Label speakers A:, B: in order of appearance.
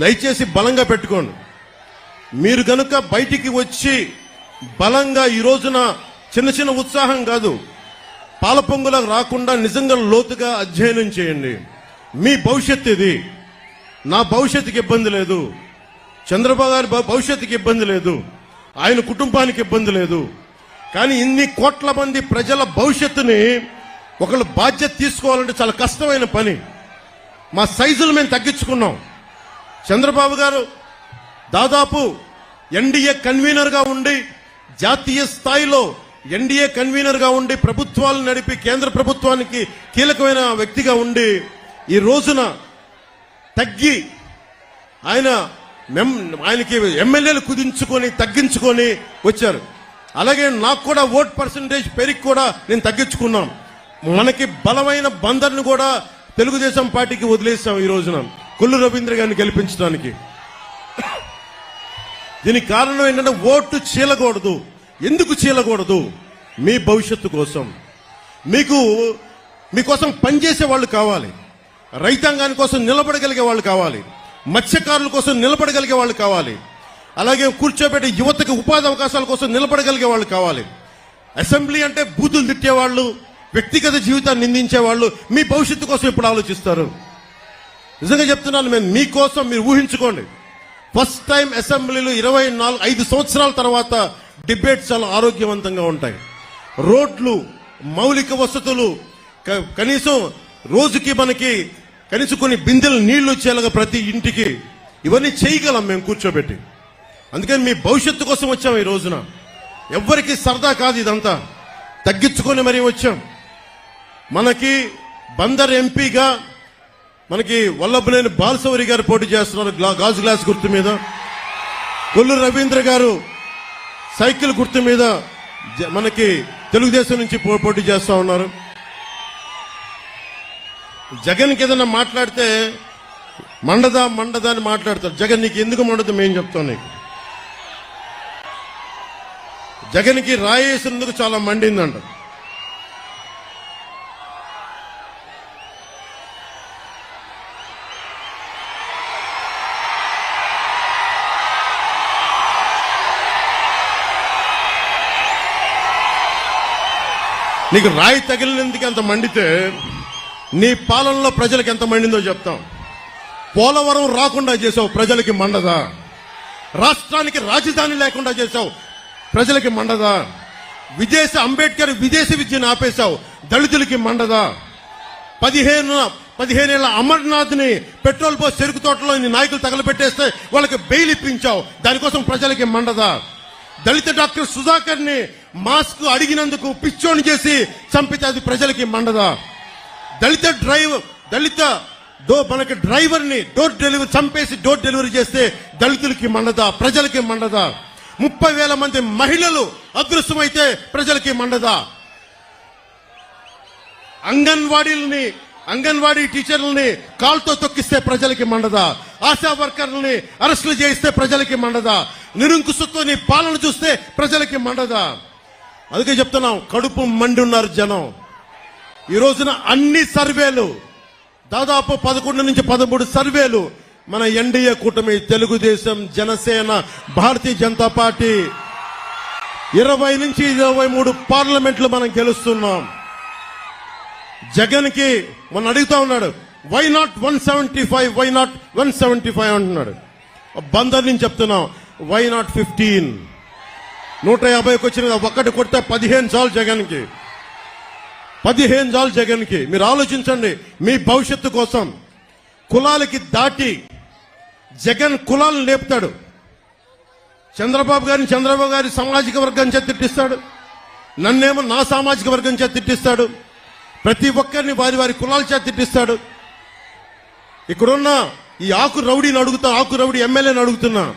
A: దయచేసి బలంగా పెట్టుకోండి. మీరు గనుక బయటికి వచ్చి బలంగా ఈ రోజున చిన్న చిన్న ఉత్సాహం కాదు పాలపొంగులకు రాకుండా నిజంగా లోతుగా అధ్యయనం చేయండి. మీ భవిష్యత్తు ఇది. నా భవిష్యత్తుకి ఇబ్బంది లేదు. చంద్రబాబు గారి భవిష్యత్తుకి ఇబ్బంది లేదు. ఆయన కుటుంబానికి ఇబ్బంది లేదు. కానీ ఇన్ని కోట్ల మంది ప్రజల భవిష్యత్తుని ఒకళ్ళు బాధ్యత తీసుకోవాలంటే చాలా కష్టమైన పని. మా సైజులు మేము తగ్గించుకున్నాం. చంద్రబాబు గారు దాదాపు ఎన్డీఏ కన్వీనర్గా ఉండి జాతీయ స్థాయిలో ఎన్డీఏ కన్వీనర్గా ఉండి ప్రభుత్వాలు నడిపి కేంద్ర ప్రభుత్వానికి కీలకమైన వ్యక్తిగా ఉండి ఈ రోజున తగ్గి ఆయన మెం- ఆయనకి ఎమ్మెల్యేలు కుదించుకొని తగ్గించుకొని వచ్చారు. అలాగే నాకు కూడా ఓట్ పర్సంటేజ్ పెరిగి కూడా నేను తగ్గించుకున్నాం మనకి బలమైన బందర్ను కూడా తెలుగుదేశం పార్టీకి వదిలేసాం ఈ రోజున. కొల్లు రవీంద్ర గారిని గెలిపించడానికి. దీనికి కారణం ఏంటంటే ఓటు చీలకూడదు. ఎందుకు చీలకూడదు? మీ భవిష్యత్తు కోసం. మీకు మీకోసం పనిచేసే వాళ్ళు కావాలి. రైతాంగాని కోసం నిలబడగలిగే వాళ్ళు కావాలి. మత్స్యకారుల కోసం నిలబడగలిగే వాళ్ళు కావాలి. అలాగే కూర్చోబెట్టే యువతకు ఉపాధి అవకాశాల కోసం నిలబడగలిగే వాళ్ళు కావాలి. అసెంబ్లీ అంటే బూతులు తిట్టేవాళ్ళు వ్యక్తిగత జీవితాన్ని నిందించే వాళ్ళు మీ భవిష్యత్తు కోసం ఇప్పుడు ఆలోచిస్తారు? నిజంగా చెప్తున్నాను మేము మీకోసం మీరు ఊహించుకోండి. ఫస్ట్ టైం అసెంబ్లీలు ఇరవై నాలుగు ఐదు సంవత్సరాల తర్వాత డిబేట్స్ చాలా ఆరోగ్యవంతంగా ఉంటాయి. రోడ్లు మౌలిక వసతులు క- కనీసం రోజుకి మనకి కనీసం కొన్ని బిందెలు నీళ్ళు వచ్చేలాగా ప్రతి ఇంటికి ఇవన్నీ చేయగలం మేము కూర్చోబెట్టి. అందుకని మీ భవిష్యత్తు కోసం వచ్చాం ఈ రోజున. ఎవ్వరికి సరదా కాదు ఇదంతా. తగ్గించుకొని మరీ వచ్చాం. మనకి బందర్ ఎంపీగా మనకి వల్లభనేని బాలసౌరి గారు పోటీ చేస్తున్నారు గ్లా- గాజు గ్లాస్ గుర్తు మీద. కొల్లు రవీంద్ర గారు సైకిల్ గుర్తు మీద జ- మనకి తెలుగుదేశం నుంచి పో- పోటీ చేస్తూ ఉన్నారు. జగన్కి ఏదైనా మాట్లాడితే మండదా మండదా అని మాట్లాడతారు. జగన్ నీకు ఎందుకు మండదు? మేము చెప్తాం నీకు. జగన్కి రాయేసినందుకు చాలా మండిందంట. నీకు రాయి తగిలినందుకు ఎంత మండితే నీ పాలనలో ప్రజలకు ఎంత మండిందో చెప్తాం. పోలవరం రాకుండా చేసావు ప్రజలకి మండదా. రాష్ట్రానికి రాజధాని లేకుండా చేసావు ప్రజలకి మండదా. విదేశ అంబేద్కర్ విదేశీ విద్యను ఆపేశావు దళితులకి మండదా. పదిహేను పదిహేనేళ్ళ అమర్నాథ్ని పెట్రోల్ పోసి చెరుకు తోటలో నీ నాయకులు తగలబెట్టేస్తే వాళ్ళకి బెయిల్ ఇప్పించావు దానికోసం ప్రజలకి మండదా. దళిత డాక్టర్ సుధాకర్ని మాస్క్ అడిగినందుకు పిచ్చోని చేసి చంపితే అది ప్రజలకి మండదా? దళిత డ్రైవర్ దళిత డో మనకి డ్రైవర్ని డోర్ డెలివరీ చంపేసి డోర్ డెలివరీ చేస్తే దళితులకి మండదా ప్రజలకి మండదా? ముప్పై వేల మంది మహిళలు అదృశ్యమైతే ప్రజలకి మండదా? అంగన్వాడీలని అంగన్వాడీ టీచర్లని కాల్తో తొక్కిస్తే ప్రజలకి మండదా? ఆశా వర్కర్లని అరెస్టులు చేయిస్తే ప్రజలకి మండదా? నిరుంకుశతో పాలన చూస్తే ప్రజలకి మండదా? అందుకే చెప్తున్నాం కడుపు మండి ఉన్నారు జనం. ఈ రోజున అన్ని సర్వేలు దాదాపు పదకొండు నుంచి పదమూడు సర్వేలు మన ఎన్డీఏ కూటమి తెలుగుదేశం జనసేన భారతీయ జనతా పార్టీ. ఇరవై నుంచి ఇరవై మూడు పార్లమెంట్లు మనం గెలుస్తున్నాం. జగన్కి మొన్న అడుగుతా ఉన్నాడు why not one seventy five why not one seventy five అంటున్నాడు. బందర్ నుంచి చెప్తున్నాం వై నాట్ ఫిఫ్టీన్ నూట యాభైకి వచ్చిన ఒక్కటి కొడితే పదిహేను సార్లు జగన్కి పదిహేను సార్లు జగన్కి మీరు ఆలోచించండి మీ భవిష్యత్తు కోసం కులాలకి దాటి జగన్ కులాలను లేపుతాడు. చంద్రబాబు గారిని చంద్రబాబు గారి సామాజిక వర్గం చేత తిట్టిస్తాడు. నన్నేమో నా సామాజిక వర్గం చేత తిట్టిస్తాడు. ప్రతి ఒక్కరిని వారి వారి కులాల చేత తిట్టిస్తాడు. ఇక్కడున్న ఈ ఆకు రౌడీని అడుగుతా ఆకు రౌడీ ఎమ్మెల్యేని అడుగుతున్నా.